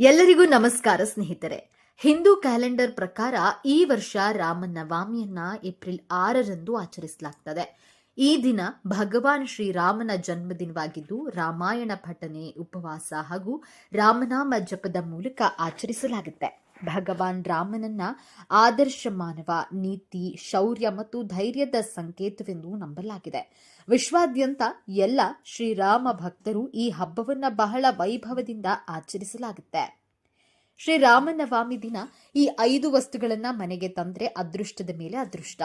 ಎಲ್ಲರಿಗೂ ನಮಸ್ಕಾರ ಸ್ನೇಹಿತರೆ. ಹಿಂದೂ ಕ್ಯಾಲೆಂಡರ್ ಪ್ರಕಾರ ಈ ವರ್ಷ ರಾಮನವಮಿಯನ್ನ ಏಪ್ರಿಲ್ ಆರರಂದು ಆಚರಿಸಲಾಗ್ತದೆ. ಈ ದಿನ ಭಗವಾನ್ ಶ್ರೀರಾಮನ ಜನ್ಮದಿನವಾಗಿದ್ದು ರಾಮಾಯಣ ಪಠನೆ, ಉಪವಾಸ ಹಾಗೂ ರಾಮನಾಮ ಜಪದ ಮೂಲಕ ಆಚರಿಸಲಾಗುತ್ತೆ. ಭಗವಾನ್ ರಾಮನನ್ನ ಆದರ್ಶ ಮಾನವ, ನೀತಿ, ಶೌರ್ಯ ಮತ್ತು ಧೈರ್ಯದ ಸಂಕೇತವೆಂದು ನಂಬಲಾಗಿದೆ. ವಿಶ್ವಾದ್ಯಂತ ಎಲ್ಲ ಶ್ರೀರಾಮ ಭಕ್ತರು ಈ ಹಬ್ಬವನ್ನ ಬಹಳ ವೈಭವದಿಂದ ಆಚರಿಸಲಾಗುತ್ತೆ. ಶ್ರೀರಾಮನವಾಮಿ ದಿನ ಈ ಐದು ವಸ್ತುಗಳನ್ನ ಮನೆಗೆ ತಂದ್ರೆ ಅದೃಷ್ಟದ ಮೇಲೆ ಅದೃಷ್ಟ.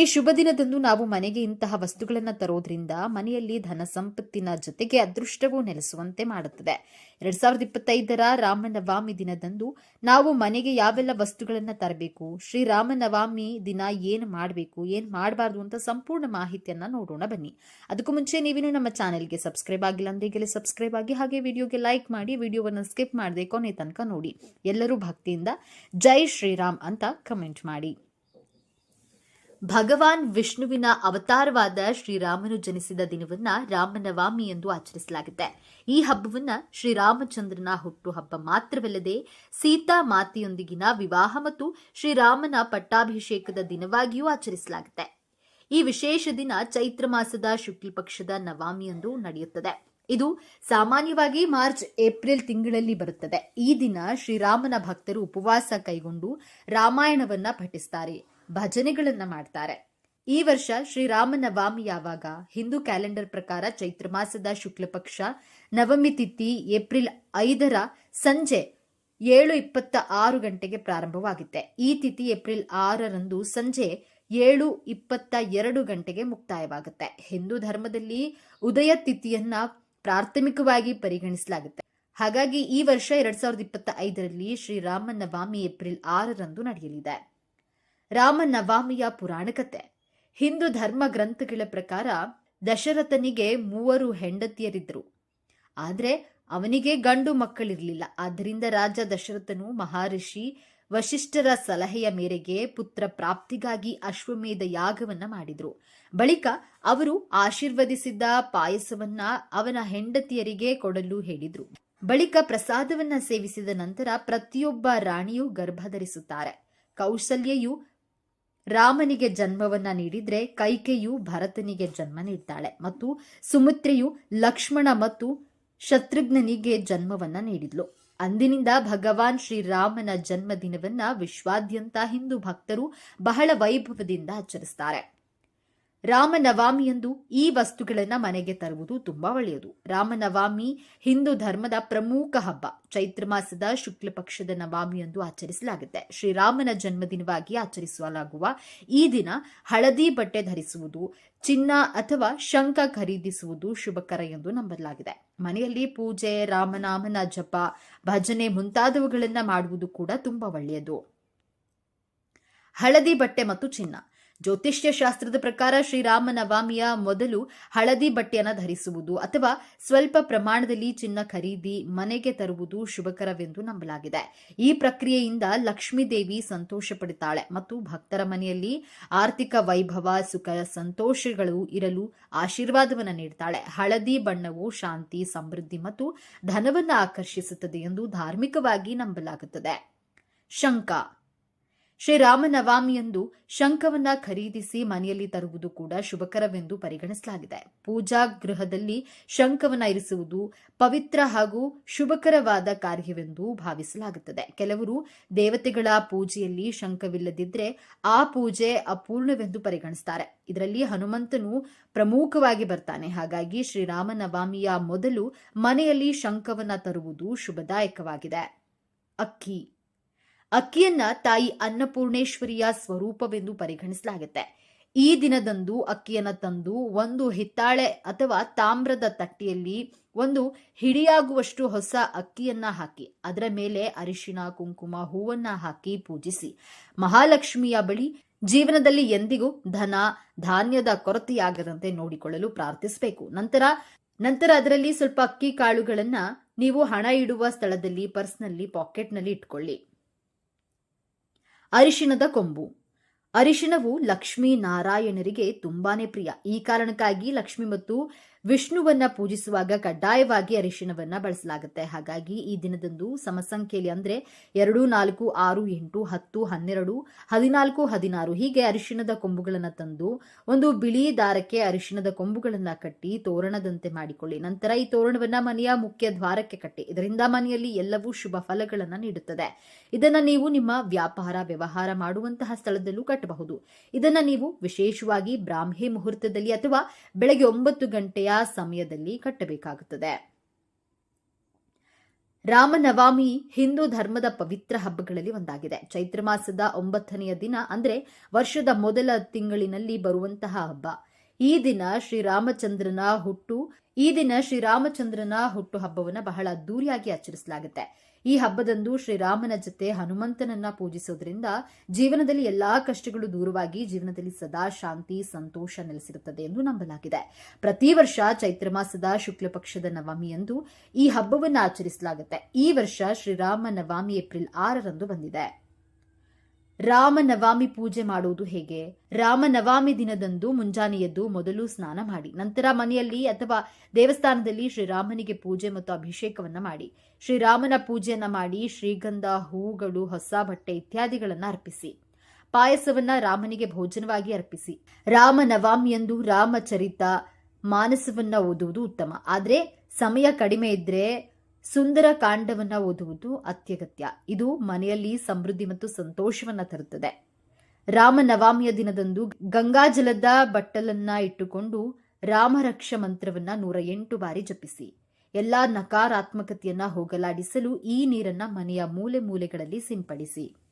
ಈ ಶುಭ ದಿನದಂದು ನಾವು ಮನೆಗೆ ಇಂತಹ ವಸ್ತುಗಳನ್ನು ತರೋದ್ರಿಂದ ಮನೆಯಲ್ಲಿ ಧನ ಸಂಪತ್ತಿನ ಜೊತೆಗೆ ಅದೃಷ್ಟವೂ ನೆಲೆಸುವಂತೆ ಮಾಡುತ್ತದೆ. ಎರಡ್ ಸಾವಿರದ ಇಪ್ಪತ್ತೈದರ ರಾಮನವಮಿ ದಿನದಂದು ನಾವು ಮನೆಗೆ ಯಾವೆಲ್ಲ ವಸ್ತುಗಳನ್ನು ತರಬೇಕು ಶ್ರೀರಾಮನವಮಿ ದಿನ ಏನು ಮಾಡಬೇಕು, ಏನು ಮಾಡಬಾರ್ದು ಅಂತ ಸಂಪೂರ್ಣ ಮಾಹಿತಿಯನ್ನು ನೋಡೋಣ ಬನ್ನಿ. ಅದಕ್ಕೂ ಮುಂಚೆ ನೀವೇನು ನಮ್ಮ ಚಾನೆಲ್ಗೆ ಸಬ್ಸ್ಕ್ರೈಬ್ ಆಗಿಲ್ಲ ಅಂದ್ರೆ ಈಗಲೇ ಸಬ್ಸ್ಕ್ರೈಬ್ ಆಗಿ ಹಾಗೆ ವಿಡಿಯೋಗೆ ಲೈಕ್ ಮಾಡಿ, ವಿಡಿಯೋವನ್ನು ಸ್ಕಿಪ್ ಮಾಡದೆ ಕೊನೆ ತನಕ ನೋಡಿ. ಎಲ್ಲರೂ ಭಕ್ತಿಯಿಂದ ಜೈ ಶ್ರೀರಾಮ್ ಅಂತ ಕಮೆಂಟ್ ಮಾಡಿ. ಭಗವಾನ್ ವಿಷ್ಣುವಿನ ಅವತಾರವಾದ ಶ್ರೀರಾಮನು ಜನಿಸಿದ ದಿನವನ್ನ ರಾಮನವಾಮಿ ಎಂದು ಆಚರಿಸಲಾಗುತ್ತೆ. ಈ ಹಬ್ಬವನ್ನ ಶ್ರೀರಾಮಚಂದ್ರನ ಹುಟ್ಟುಹಬ್ಬ ಮಾತ್ರವಲ್ಲದೆ ಸೀತಾ ಮಾತೆಯೊಂದಿಗಿನ ವಿವಾಹ ಮತ್ತು ಶ್ರೀರಾಮನ ಪಟ್ಟಾಭಿಷೇಕದ ದಿನವಾಗಿಯೂ ಆಚರಿಸಲಾಗುತ್ತೆ. ಈ ವಿಶೇಷ ದಿನ ಚೈತ್ರ ಮಾಸದ ಶುಕ್ಲ ಪಕ್ಷದ ನವಮಿಯಂದು ನಡೆಯುತ್ತದೆ. ಇದು ಸಾಮಾನ್ಯವಾಗಿ ಮಾರ್ಚ್, ಏಪ್ರಿಲ್ ತಿಂಗಳಲ್ಲಿ ಬರುತ್ತದೆ. ಈ ದಿನ ಶ್ರೀರಾಮನ ಭಕ್ತರು ಉಪವಾಸ ಕೈಗೊಂಡು ರಾಮಾಯಣವನ್ನ ಪಠಿಸ್ತಾರೆ. ಭಜನೆಗಳನ್ನ ಮಾಡ್ತಾರೆ. ಈ ವರ್ಷ ಶ್ರೀರಾಮನವಮಿ ಯಾವಾಗ? ಹಿಂದೂ ಕ್ಯಾಲೆಂಡರ್ ಪ್ರಕಾರ ಚೈತ್ರ ಮಾಸದ ಶುಕ್ಲ ಪಕ್ಷ, ನವಮಿ ತಿಥಿ ಏಪ್ರಿಲ್ ಐದರ ಸಂಜೆ ಏಳು ಇಪ್ಪತ್ತ ಆರು ಗಂಟೆಗೆ ಪ್ರಾರಂಭವಾಗುತ್ತೆ. ಈ ತಿಥಿ ಏಪ್ರಿಲ್ ಆರರಂದು ಸಂಜೆ ಏಳು ಇಪ್ಪತ್ತ ಎರಡು ಗಂಟೆಗೆ ಮುಕ್ತಾಯವಾಗುತ್ತೆ. ಹಿಂದೂ ಧರ್ಮದಲ್ಲಿ ಉದಯ ತಿಥಿಯನ್ನ ಪ್ರಾಥಮಿಕವಾಗಿ ಪರಿಗಣಿಸಲಾಗುತ್ತೆ. ಹಾಗಾಗಿ ಈ ವರ್ಷ ಎರಡ್ ಸಾವಿರದ ಇಪ್ಪತ್ತ ಐದರಲ್ಲಿ ಶ್ರೀರಾಮ ನವಮಿ ಏಪ್ರಿಲ್ ಆರರಂದು ನಡೆಯಲಿದೆ. ರಾಮನವಮಿಯ ಪುರಾಣಕತೆ. ಹಿಂದೂ ಧರ್ಮ ಗ್ರಂಥಗಳ ಪ್ರಕಾರ ದಶರಥನಿಗೆ ಮೂವರು ಹೆಂಡತಿಯರಿದ್ದರು. ಆದರೆ ಅವನಿಗೆ ಗಂಡು ಮಕ್ಕಳಿರಲಿಲ್ಲ. ಆದ್ದರಿಂದ ರಾಜ ದಶರಥನು ಮಹರ್ಷಿ ವಶಿಷ್ಠರ ಸಲಹೆಯ ಮೇರೆಗೆ ಪುತ್ರ ಪ್ರಾಪ್ತಿಗಾಗಿ ಅಶ್ವಮೇಧ ಯಾಗವನ್ನ ಮಾಡಿದ್ರು. ಬಳಿಕ ಅವರು ಆಶೀರ್ವದಿಸಿದ್ದ ಪಾಯಸವನ್ನ ಅವನ ಹೆಂಡತಿಯರಿಗೆ ಕೊಡಲು ಹೇಳಿದ್ರು. ಬಳಿಕ ಪ್ರಸಾದವನ್ನ ಸೇವಿಸಿದ ನಂತರ ಪ್ರತಿಯೊಬ್ಬ ರಾಣಿಯೂ ಗರ್ಭಧರಿಸುತ್ತಾರೆ. ಕೌಸಲ್ಯೆಯು ರಾಮನಿಗೆ ಜನ್ಮವನ್ನ ನೀಡಿದ್ರೆ ಕೈಕೆಯು ಭರತನಿಗೆ ಜನ್ಮ ನೀಡ್ತಾಳೆ ಮತ್ತು ಸುಮಿತ್ರೆಯು ಲಕ್ಷ್ಮಣ ಮತ್ತು ಶತ್ರುಘ್ನನಿಗೆ ಜನ್ಮವನ್ನ ನೀಡಿದ್ಲು. ಅಂದಿನಿಂದ ಭಗವಾನ್ ಶ್ರೀರಾಮನ ಜನ್ಮದಿನವನ್ನ ವಿಶ್ವಾದ್ಯಂತ ಹಿಂದೂ ಭಕ್ತರು ಬಹಳ ವೈಭವದಿಂದ ಆಚರಿಸ್ತಾರೆ. ರಾಮನವಮಿಯಂದು ಈ ವಸ್ತುಗಳನ್ನು ಮನೆಗೆ ತರುವುದು ತುಂಬಾ ಒಳ್ಳೆಯದು. ರಾಮನವಾಮಿ ಹಿಂದೂ ಧರ್ಮದ ಪ್ರಮುಖ ಹಬ್ಬ. ಚೈತ್ರ ಮಾಸದ ಶುಕ್ಲ ಪಕ್ಷದ ನವಮಿಯಂದು ಆಚರಿಸಲಾಗುತ್ತೆ. ಶ್ರೀರಾಮನ ಜನ್ಮದಿನವಾಗಿ ಆಚರಿಸಲಾಗುವ ಈ ದಿನ ಹಳದಿ ಬಟ್ಟೆ ಧರಿಸುವುದು, ಚಿನ್ನ ಅಥವಾ ಶಂಖ ಖರೀದಿಸುವುದು ಶುಭಕರ ಎಂದು ನಂಬಲಾಗಿದೆ. ಮನೆಯಲ್ಲಿ ಪೂಜೆ, ರಾಮನಾಮನ ಜಪ, ಭಜನೆ ಮುಂತಾದವುಗಳನ್ನು ಮಾಡುವುದು ಕೂಡ ತುಂಬಾ ಒಳ್ಳೆಯದು. ಹಳದಿ ಬಟ್ಟೆ ಮತ್ತು ಚಿನ್ನ. ಜ್ಯೋತಿಷ್ಯ ಶಾಸ್ತ್ರದ ಪ್ರಕಾರ ಶ್ರೀರಾಮ ನವಾಮಿಯ ಮೊದಲು ಹಳದಿ ಬಟ್ಟೆಯನ್ನು ಧರಿಸುವುದು ಅಥವಾ ಸ್ವಲ್ಪ ಪ್ರಮಾಣದಲ್ಲಿ ಚಿನ್ನ ಖರೀದಿ ಮನೆಗೆ ತರುವುದು ಶುಭಕರವೆಂದು ನಂಬಲಾಗಿದೆ. ಈ ಪ್ರಕ್ರಿಯೆಯಿಂದ ಲಕ್ಷ್ಮೀ ದೇವಿ ಸಂತೋಷ ಪಡುತ್ತಾಳೆ ಮತ್ತು ಭಕ್ತರ ಮನೆಯಲ್ಲಿ ಆರ್ಥಿಕ ವೈಭವ, ಸುಖ, ಸಂತೋಷಗಳು ಇರಲು ಆಶೀರ್ವಾದವನ್ನು ನೀಡುತ್ತಾಳೆ ಹಳದಿ ಬಣ್ಣವು ಶಾಂತಿ, ಸಮೃದ್ಧಿ ಮತ್ತು ಧನವನ್ನು ಆಕರ್ಷಿಸುತ್ತದೆ ಎಂದು ಧಾರ್ಮಿಕವಾಗಿ ನಂಬಲಾಗುತ್ತದೆ. ಶಂಕ ಶ್ರೀರಾಮನವಮಿಯಂದು ಶಂಖವನ್ನ ಖರೀದಿಸಿ ಮನೆಯಲ್ಲಿ ತರುವುದು ಕೂಡ ಶುಭಕರವೆಂದು ಪರಿಗಣಿಸಲಾಗಿದೆ. ಪೂಜಾ ಗೃಹದಲ್ಲಿ ಶಂಖವನ್ನ ಇರಿಸುವುದು ಪವಿತ್ರ ಹಾಗೂ ಶುಭಕರವಾದ ಕಾರ್ಯವೆಂದು ಭಾವಿಸಲಾಗುತ್ತದೆ. ಕೆಲವರು ದೇವತೆಗಳ ಪೂಜೆಯಲ್ಲಿ ಶಂಖವಿಲ್ಲದಿದ್ದರೆ ಆ ಪೂಜೆ ಅಪೂರ್ಣವೆಂದು ಪರಿಗಣಿಸುತ್ತಾರೆ ಇದರಲ್ಲಿ ಹನುಮಂತನು ಪ್ರಮುಖವಾಗಿ ಬರ್ತಾನೆ. ಹಾಗಾಗಿ ಶ್ರೀರಾಮನವಮಿಯ ಮೊದಲು ಮನೆಯಲ್ಲಿ ಶಂಖವನ್ನ ತರುವುದು ಶುಭದಾಯಕವಾಗಿದೆ. ಅಕ್ಕಿ ಅಕ್ಕಿಯನ್ನ ತಾಯಿ ಅನ್ನಪೂರ್ಣೇಶ್ವರಿಯ ಸ್ವರೂಪವೆಂದು ಪರಿಗಣಿಸಲಾಗುತ್ತೆ. ಈ ದಿನದಂದು ಅಕ್ಕಿಯನ್ನ ತಂದು ಒಂದು ಹಿತ್ತಾಳೆ ಅಥವಾ ತಾಮ್ರದ ತಟ್ಟೆಯಲ್ಲಿ ಒಂದು ಹಿಡಿಯಾಗುವಷ್ಟು ಹೊಸ ಅಕ್ಕಿಯನ್ನ ಹಾಕಿ, ಅದರ ಮೇಲೆ ಅರಿಶಿನ ಕುಂಕುಮ ಹೂವನ್ನ ಹಾಕಿ ಪೂಜಿಸಿ. ಮಹಾಲಕ್ಷ್ಮಿಯ ಬಳಿ ಜೀವನದಲ್ಲಿ ಎಂದಿಗೂ ಧನ, ಧಾನ್ಯದ ಕೊರತೆಯಾಗದಂತೆ ನೋಡಿಕೊಳ್ಳಲು ಪ್ರಾರ್ಥಿಸಬೇಕು. ನಂತರ ನಂತರ ಅದರಲ್ಲಿ ಸ್ವಲ್ಪ ಅಕ್ಕಿ ಕಾಳುಗಳನ್ನ ನೀವು ಹಣ ಇಡುವ ಸ್ಥಳದಲ್ಲಿ ಪರ್ಸ್ನಲ್ಲಿ ಪಾಕೆಟ್ನಲ್ಲಿ ಇಟ್ಕೊಳ್ಳಿ. ಅರಿಶಿಣದ ಕೊಂಬು. ಅರಿಶಿಣವು ಲಕ್ಷ್ಮೀ ನಾರಾಯಣರಿಗೆ ತುಂಬಾನೇ ಪ್ರಿಯ. ಈ ಕಾರಣಕ್ಕಾಗಿ ಲಕ್ಷ್ಮಿ ಮತ್ತು ವಿಷ್ಣುವನ್ನ ಪೂಜಿಸುವಾಗ ಕಡ್ಡಾಯವಾಗಿ ಅರಿಶಿಣವನ್ನ ಬಳಸಲಾಗುತ್ತೆ. ಹಾಗಾಗಿ ಈ ದಿನದಂದು ಸಮಸಂಖ್ಯೆಯಲ್ಲಿ ಅಂದ್ರೆ ಎರಡು, ನಾಲ್ಕು, ಆರು, ಎಂಟು, ಹತ್ತು, ಹನ್ನೆರಡು, ಹದಿನಾಲ್ಕು, ಹದಿನಾರು ಹೀಗೆ ಅರಿಶಿಣದ ಕೊಂಬುಗಳನ್ನು ತಂದು ಒಂದು ಬಿಳಿ ದಾರಕ್ಕೆ ಅರಿಶಿಣದ ಕೊಂಬುಗಳನ್ನ ಕಟ್ಟಿ ತೋರಣದಂತೆ ಮಾಡಿಕೊಳ್ಳಿ. ನಂತರ ಈ ತೋರಣವನ್ನ ಮನೆಯ ಮುಖ್ಯ ದ್ವಾರಕ್ಕೆ ಕಟ್ಟಿ. ಇದರಿಂದ ಮನೆಯಲ್ಲಿ ಎಲ್ಲವೂ ಶುಭ ಫಲಗಳನ್ನ ನೀಡುತ್ತದೆ. ಇದನ್ನ ನೀವು ನಿಮ್ಮ ವ್ಯಾಪಾರ, ವ್ಯವಹಾರ ಮಾಡುವಂತಹ ಸ್ಥಳದಲ್ಲೂ ಕಟ್ಟಬಹುದು. ಇದನ್ನ ನೀವು ವಿಶೇಷವಾಗಿ ಬ್ರಾಹ್ಮಿ ಮುಹೂರ್ತದಲ್ಲಿ ಅಥವಾ ಬೆಳಗ್ಗೆ ಒಂಬತ್ತು ಗಂಟೆಯ ಸಮಯದಲ್ಲಿ ಕಟ್ಟಬೇಕಾಗುತ್ತದೆ. ರಾಮನವಮಿ ಹಿಂದೂ ಧರ್ಮದ ಪವಿತ್ರ ಹಬ್ಬಗಳಲ್ಲಿ ಒಂದಾಗಿದೆ. ಚೈತ್ರ ಮಾಸದ ಒಂಬತ್ತನೆಯ ದಿನ ಅಂದ್ರೆ ವರ್ಷದ ಮೊದಲ ತಿಂಗಳಿನಲ್ಲಿ ಬರುವಂತಹ ಹಬ್ಬ. ಈ ದಿನ ಶ್ರೀರಾಮಚಂದ್ರನ ಹುಟ್ಟು, ಈ ದಿನ ಶ್ರೀರಾಮಚಂದ್ರನ ಹುಟ್ಟು ಹಬ್ಬವನ್ನ ಬಹಳ ದೂರಿಯಾಗಿ ಆಚರಿಸಲಾಗುತ್ತೆ. ಈ ಹಬ್ಬದಂದು ಶ್ರೀರಾಮನ ಜೊತೆ ಹನುಮಂತನನ್ನ ಪೂಜಿಸೋದ್ರಿಂದ ಜೀವನದಲ್ಲಿ ಎಲ್ಲಾ ಕಷ್ಟಗಳು ದೂರವಾಗಿ ಜೀವನದಲ್ಲಿ ಸದಾ ಶಾಂತಿ, ಸಂತೋಷ ನೆಲೆಸಿರುತ್ತದೆ ಎಂದು ನಂಬಲಾಗಿದೆ. ಪ್ರತಿ ವರ್ಷ ಚೈತ್ರ ಮಾಸದ ಶುಕ್ಲ ಪಕ್ಷದ ನವಮಿಯಂದು ಈ ಹಬ್ಬವನ್ನು ಆಚರಿಸಲಾಗುತ್ತೆ. ಈ ವರ್ಷ ಶ್ರೀರಾಮ ನವಮಿ ಏಪ್ರಿಲ್ ಆರರಂದು ಬಂದಿದೆ. ರಾಮನವಮಿ ಪೂಜೆ ಮಾಡುವುದು ಹೇಗೆ? ರಾಮನವಮಿ ದಿನದಂದು ಮುಂಜಾನೆ ಎದ್ದು ಮೊದಲು ಸ್ನಾನ ಮಾಡಿ, ನಂತರ ಮನೆಯಲ್ಲಿ ಅಥವಾ ದೇವಸ್ಥಾನದಲ್ಲಿ ಶ್ರೀರಾಮನಿಗೆ ಪೂಜೆ ಮತ್ತು ಅಭಿಷೇಕವನ್ನ ಮಾಡಿ. ಶ್ರೀರಾಮನ ಪೂಜೆಯನ್ನ ಮಾಡಿ, ಶ್ರೀಗಂಧ, ಹೂಗಳು, ಹೊಸ ಬಟ್ಟೆ ಇತ್ಯಾದಿಗಳನ್ನ ಅರ್ಪಿಸಿ. ಪಾಯಸವನ್ನ ರಾಮನಿಗೆ ಭೋಜನವಾಗಿ ಅರ್ಪಿಸಿ. ರಾಮನವಮಿಯಂದು ರಾಮಚರಿತ ಮಾನಸವನ್ನ ಓದುವುದು ಉತ್ತಮ. ಆದರೆ ಸಮಯ ಕಡಿಮೆ ಇದ್ರೆ ಸುಂದರ ಕಾಂಡವನ್ನು ಓದುವುದು ಅತ್ಯಗತ್ಯ. ಇದು ಮನೆಯಲ್ಲಿ ಸಮೃದ್ಧಿ ಮತ್ತು ಸಂತೋಷವನ್ನು ತರುತ್ತದೆ. ರಾಮನವಮಿಯ ದಿನದಂದು ಗಂಗಾಜಲದ ಬಟ್ಟಲನ್ನ ಇಟ್ಟುಕೊಂಡು ರಾಮರಕ್ಷ ಮಂತ್ರವನ್ನ ನೂರ ಎಂಟು ಬಾರಿ ಜಪಿಸಿ. ಎಲ್ಲಾ ನಕಾರಾತ್ಮಕತೆಯನ್ನ ಹೋಗಲಾಡಿಸಲು ಈ ನೀರನ್ನ ಮನೆಯ ಮೂಲೆ ಮೂಲೆಗಳಲ್ಲಿ ಸಿಂಪಡಿಸಿ.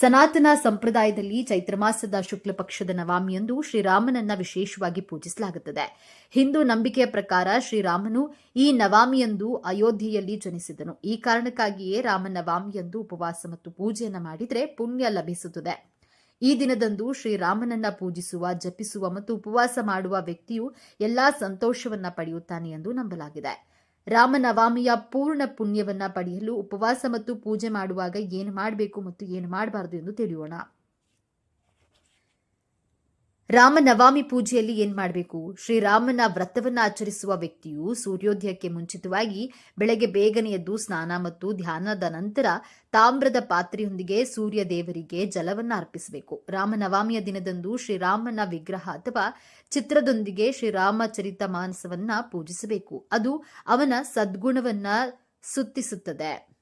ಸನಾತನ ಸಂಪ್ರದಾಯದಲ್ಲಿ ಚೈತ್ರ ಮಾಸದ ಶುಕ್ಲ ಪಕ್ಷದ ನವಾಮಿಯಂದು ಶ್ರೀರಾಮನನ್ನ ವಿಶೇಷವಾಗಿ ಪೂಜಿಸಲಾಗುತ್ತದೆ. ಹಿಂದೂ ನಂಬಿಕೆಯ ಪ್ರಕಾರ ಶ್ರೀರಾಮನು ಈ ನವಾಮಿಯಂದು ಅಯೋಧ್ಯೆಯಲ್ಲಿ ಜನಿಸಿದನು. ಈ ಕಾರಣಕ್ಕಾಗಿಯೇ ರಾಮ ನವಾಮಿಯಂದು ಉಪವಾಸ ಮತ್ತು ಪೂಜೆಯನ್ನು ಮಾಡಿದರೆ ಪುಣ್ಯ ಲಭಿಸುತ್ತದೆ. ಈ ದಿನದಂದು ಶ್ರೀರಾಮನನ್ನ ಪೂಜಿಸುವ, ಜಪಿಸುವ ಮತ್ತು ಉಪವಾಸ ಮಾಡುವ ವ್ಯಕ್ತಿಯು ಎಲ್ಲಾ ಸಂತೋಷವನ್ನ ಪಡೆಯುತ್ತಾನೆ ಎಂದು ನಂಬಲಾಗಿದೆ. ರಾಮನವಮಿಯ ಪೂರ್ಣ ಪುಣ್ಯವನ್ನ ಪಡೆಯಲು ಉಪವಾಸ ಮತ್ತು ಪೂಜೆ ಮಾಡುವಾಗ ಏನು ಮಾಡಬೇಕು ಮತ್ತು ಏನು ಮಾಡಬಾರದು ಎಂದು ತಿಳಿಯೋಣ. ರಾಮನವಮಿ ಪೂಜೆಯಲ್ಲಿ ಏನ್ ಮಾಡಬೇಕು? ಶ್ರೀರಾಮನ ವ್ರತವನ್ನು ಆಚರಿಸುವ ವ್ಯಕ್ತಿಯು ಸೂರ್ಯೋದಯಕ್ಕೆ ಮುಂಚಿತವಾಗಿ ಬೆಳಗ್ಗೆ ಬೇಗನೆ ಎದ್ದು ಸ್ನಾನ ಮತ್ತು ಧ್ಯಾನದ ನಂತರ ತಾಮ್ರದ ಪಾತ್ರೆಯೊಂದಿಗೆ ಸೂರ್ಯ ದೇವರಿಗೆ ಜಲವನ್ನು ಅರ್ಪಿಸಬೇಕು. ರಾಮನವಮಿಯ ದಿನದಂದು ಶ್ರೀರಾಮನ ವಿಗ್ರಹ ಅಥವಾ ಚಿತ್ರದೊಂದಿಗೆ ಶ್ರೀರಾಮಚರಿತ ಮಾನಸವನ್ನ ಪೂಜಿಸಬೇಕು. ಅದು ಅವನ ಸದ್ಗುಣವನ್ನ ಸುತ್ತಿಸುತ್ತದೆ.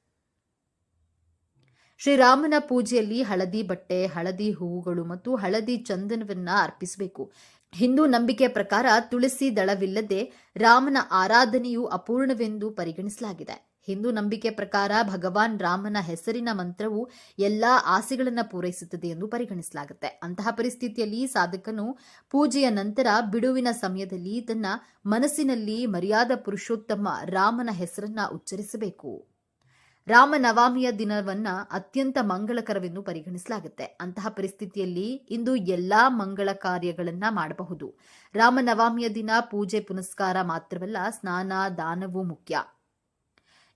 ಶ್ರೀರಾಮನ ಪೂಜೆಯಲ್ಲಿ ಹಳದಿ ಬಟ್ಟೆ, ಹಳದಿ ಹೂವುಗಳು ಮತ್ತು ಹಳದಿ ಚಂದನವನ್ನ ಅರ್ಪಿಸಬೇಕು. ಹಿಂದೂ ನಂಬಿಕೆ ಪ್ರಕಾರ ತುಳಸಿ ದಳವಿಲ್ಲದೆ ರಾಮನ ಆರಾಧನೆಯು ಅಪೂರ್ಣವೆಂದು ಪರಿಗಣಿಸಲಾಗಿದೆ. ಹಿಂದೂ ನಂಬಿಕೆ ಪ್ರಕಾರ ಭಗವಾನ್ ರಾಮನ ಹೆಸರಿನ ಮಂತ್ರವು ಎಲ್ಲಾ ಆಸೆಗಳನ್ನು ಪೂರೈಸುತ್ತದೆ ಎಂದು ಪರಿಗಣಿಸಲಾಗುತ್ತೆ. ಅಂತಹ ಪರಿಸ್ಥಿತಿಯಲ್ಲಿ ಸಾಧಕನು ಪೂಜೆಯ ನಂತರ ಬಿಡುವಿನ ಸಮಯದಲ್ಲಿ ತನ್ನ ಮನಸ್ಸಿನಲ್ಲಿ ಮರ್ಯಾದ ಪುರುಷೋತ್ತಮ ರಾಮನ ಹೆಸರನ್ನ ಉಚ್ಚರಿಸಬೇಕು. ರಾಮನವಮಿಯ ದಿನವನ್ನ ಅತ್ಯಂತ ಮಂಗಳಕರವೆಂದು ಪರಿಗಣಿಸಲಾಗುತ್ತೆ. ಅಂತಹ ಪರಿಸ್ಥಿತಿಯಲ್ಲಿ ಇಂದು ಎಲ್ಲಾ ಮಂಗಳ ಕಾರ್ಯಗಳನ್ನ ಮಾಡಬಹುದು. ರಾಮನವಮಿಯ ದಿನ ಪೂಜೆ ಪುನಸ್ಕಾರ ಮಾತ್ರವಲ್ಲ, ಸ್ನಾನ, ದಾನವೂ ಮುಖ್ಯ.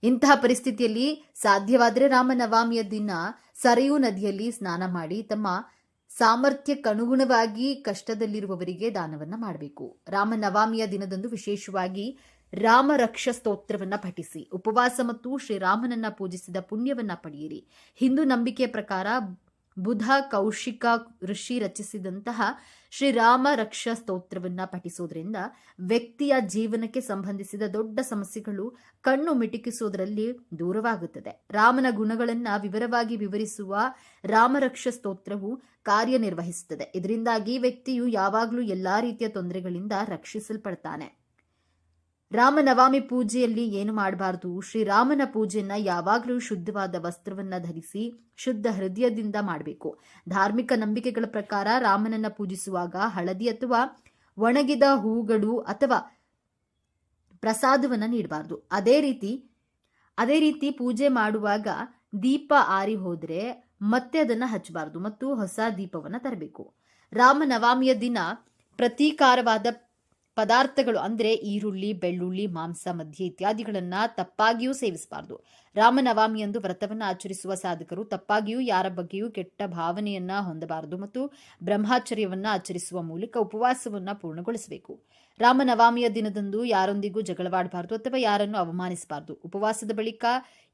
ಇಂತಹ ಪರಿಸ್ಥಿತಿಯಲ್ಲಿ ಸಾಧ್ಯವಾದರೆ ರಾಮನವಮಿಯ ದಿನ ಸರಯೂ ನದಿಯಲ್ಲಿ ಸ್ನಾನ ಮಾಡಿ, ತಮ್ಮ ಸಾಮರ್ಥ್ಯಕ್ಕನುಗುಣವಾಗಿ ಕಷ್ಟದಲ್ಲಿರುವವರಿಗೆ ದಾನವನ್ನ ಮಾಡಬೇಕು. ರಾಮನವಮಿಯ ದಿನದಂದು ವಿಶೇಷವಾಗಿ ರಾಮ ರಕ್ಷ ಸ್ತೋತ್ರವನ್ನ ಪಠಿಸಿ. ಉಪವಾಸ ಮತ್ತು ಶ್ರೀರಾಮನನ್ನ ಪೂಜಿಸಿದ ಪುಣ್ಯವನ್ನ ಪಡೆಯಿರಿ. ಹಿಂದೂ ನಂಬಿಕೆಯ ಪ್ರಕಾರ ಬುಧ, ಕೌಶಿಕ ಋಷಿ ರಚಿಸಿದಂತಹ ಶ್ರೀರಾಮ ರಕ್ಷಾ ಸ್ತೋತ್ರವನ್ನ ಪಠಿಸೋದ್ರಿಂದ ವ್ಯಕ್ತಿಯ ಜೀವನಕ್ಕೆ ಸಂಬಂಧಿಸಿದ ದೊಡ್ಡ ಸಮಸ್ಯೆಗಳು ಕಣ್ಣು ಮಿಟುಕಿಸುವುದರಲ್ಲಿ ದೂರವಾಗುತ್ತದೆ. ರಾಮನ ಗುಣಗಳನ್ನ ವಿವರವಾಗಿ ವಿವರಿಸುವ ರಾಮರಕ್ಷ ಸ್ತೋತ್ರವು ಕಾರ್ಯನಿರ್ವಹಿಸುತ್ತದೆ. ಇದರಿಂದಾಗಿ ವ್ಯಕ್ತಿಯು ಯಾವಾಗಲೂ ಎಲ್ಲಾ ರೀತಿಯ ತೊಂದರೆಗಳಿಂದ ರಕ್ಷಿಸಲ್ಪಡ್ತಾನೆ. ರಾಮನವಮಿ ಪೂಜೆಯಲ್ಲಿ ಏನು ಮಾಡಬಾರದು? ಶ್ರೀರಾಮನ ಪೂಜೆಯನ್ನ ಯಾವಾಗಲೂ ಶುದ್ಧವಾದ ವಸ್ತ್ರವನ್ನ ಧರಿಸಿ, ಶುದ್ಧ ಹೃದಯದಿಂದ ಮಾಡಬೇಕು. ಧಾರ್ಮಿಕ ನಂಬಿಕೆಗಳ ಪ್ರಕಾರ ರಾಮನನ್ನ ಪೂಜಿಸುವಾಗ ಹಳದಿ ಅಥವಾ ಒಣಗಿದ ಹೂಗಳು ಅಥವಾ ಪ್ರಸಾದವನ್ನ ನೀಡಬಾರ್ದು. ಅದೇ ರೀತಿ ಅದೇ ರೀತಿ ಪೂಜೆ ಮಾಡುವಾಗ ದೀಪ ಆರಿ ಹೋದ್ರೆ ಮತ್ತೆ ಅದನ್ನ ಹಚ್ಚಬಾರ್ದು ಮತ್ತು ಹೊಸ ದೀಪವನ್ನ ತರಬೇಕು. ರಾಮನವಮಿಯ ದಿನ ಪ್ರತೀಕಾರವಾದ ಪದಾರ್ಥಗಳು ಅಂದ್ರೆ ಈರುಳ್ಳಿ, ಬೆಳ್ಳುಳ್ಳಿ, ಮಾಂಸ, ಮಧ್ಯೆ ಇತ್ಯಾದಿಗಳನ್ನ ತಪ್ಪಾಗಿಯೂ ಸೇವಿಸಬಾರದು. ರಾಮನವಮಿಯಂದು ವ್ರತವನ್ನು ಆಚರಿಸುವ ಸಾಧಕರು ತಪ್ಪಾಗಿಯೂ ಯಾರ ಬಗ್ಗೆಯೂ ಕೆಟ್ಟ ಭಾವನೆಯನ್ನ ಹೊಂದಬಾರದು ಮತ್ತು ಬ್ರಹ್ಮಚರ್ಯವನ್ನ ಆಚರಿಸುವ ಮೂಲಕ ಉಪವಾಸವನ್ನ ಪೂರ್ಣಗೊಳಿಸಬೇಕು. ರಾಮನವಮಿಯ ದಿನದಂದು ಯಾರೊಂದಿಗೂ ಜಗಳವಾಡಬಾರದು ಅಥವಾ ಯಾರನ್ನು ಅವಮಾನಿಸಬಾರದು. ಉಪವಾಸದ ಬಳಿಕ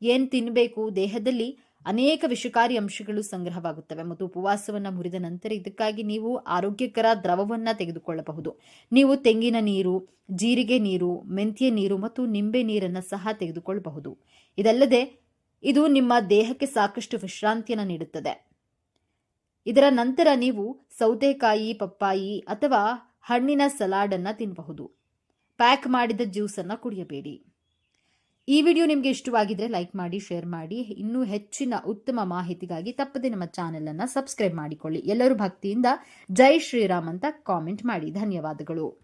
ಏನ್ ತಿನ್ನಬೇಕು ದೇಹದಲ್ಲಿ ಅನೇಕ ವಿಷಕಾರಿ ಅಂಶಗಳು ಸಂಗ್ರಹವಾಗುತ್ತವೆ. ಮತ್ತು ಉಪವಾಸವನ್ನು ಮುರಿದ ನಂತರ ಇದಕ್ಕಾಗಿ ನೀವು ಆರೋಗ್ಯಕರ ದ್ರವವನ್ನು ತೆಗೆದುಕೊಳ್ಳಬಹುದು. ನೀವು ತೆಂಗಿನ ನೀರು, ಜೀರಿಗೆ ನೀರು, ಮೆಂತ್ಯ ನೀರು ಮತ್ತು ನಿಂಬೆ ನೀರನ್ನು ಸಹ ತೆಗೆದುಕೊಳ್ಳಬಹುದು. ಇದಲ್ಲದೆ ಇದು ನಿಮ್ಮ ದೇಹಕ್ಕೆ ಸಾಕಷ್ಟು ವಿಶ್ರಾಂತಿಯನ್ನು ನೀಡುತ್ತದೆ. ಇದರ ನಂತರ ನೀವು ಸೌತೆಕಾಯಿ, ಪಪ್ಪಾಯಿ ಅಥವಾ ಹಣ್ಣಿನ ಸಲಾಡನ್ನು ತಿನ್ನಬಹುದು ಪ್ಯಾಕ್ ಮಾಡಿದ ಜ್ಯೂಸನ್ನು ಕುಡಿಯಬೇಡಿ. ಈ ವಿಡಿಯೋ ನಿಮಗೆ ಇಷ್ಟವಾಗಿದ್ರೆ ಲೈಕ್ ಮಾಡಿ, ಶೇರ್ ಮಾಡಿ, ಇನ್ನೂ ಹೆಚ್ಚಿನ ಉತ್ತಮ ಮಾಹಿತಿಗಾಗಿ ತಪ್ಪದೆ ನಮ್ಮ ಚಾನೆಲ್ ಅನ್ನ ಸಬ್ಸ್ಕ್ರೈಬ್ ಮಾಡಿಕೊಳ್ಳಿ. ಎಲ್ಲರೂ ಭಕ್ತಿಯಿಂದ ಜೈ ಶ್ರೀರಾಮ್ ಅಂತ ಕಾಮೆಂಟ್ ಮಾಡಿ. ಧನ್ಯವಾದಗಳು.